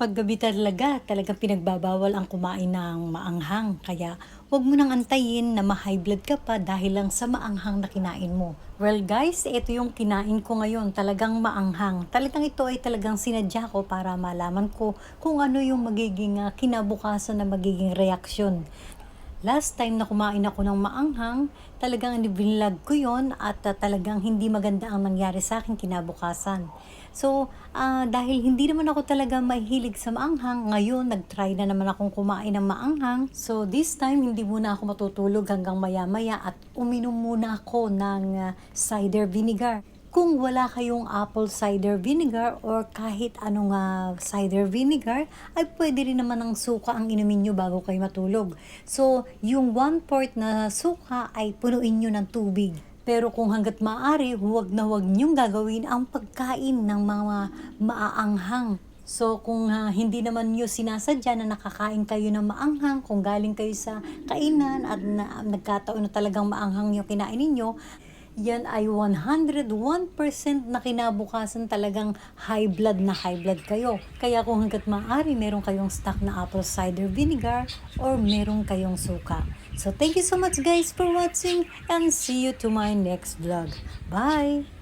Paggabi talaga, talagang pinagbabawal ang kumain ng maanghang. Kaya huwag mo nang antayin na ma-high blood ka pa dahil lang sa maanghang na kinain mo. Well guys, ito yung kinain ko ngayon. Talagang maanghang. Talagang ito ay talagang sinadya ko para malaman ko kung ano yung magiging ah, kinabukasan na magiging reaksyon. Last time na kumain ako ng maanghang, talagang binlog ko yon at ah, talagang hindi maganda ang nangyari sa akin kinabukasan. So, ah, dahil hindi naman ako talaga mahilig sa maanghang, ngayon nag-try na naman akong kumain ng maanghang. So, this time hindi muna ako matutulog hanggang maya-maya at uminom muna ako ng ah, cider vinegar. Kung wala kayong apple cider vinegar or kahit anong ah, cider vinegar, ay pwede rin naman ng suka ang inumin nyo bago kayo matulog. So, yung 1 quart na suka ay punuin nyo ng tubig. Pero kung hanggat maaari, huwag na huwag nyong gagawin ang pagkain ng mga maaanghang. So kung ah, hindi naman nyo sinasadya na nakakain kayo ng maanghang, kung galing kayo sa kainan at na, nagkataon na talagang maanghang yung kinain ninyo, yan ay 101% na kinabukasan talagang high blood na high blood kayo. Kaya kung hanggat maaari, meron kayong stock na apple cider vinegar or meron kayong suka. So thank you so much guys for watching and see you to my next vlog. Bye!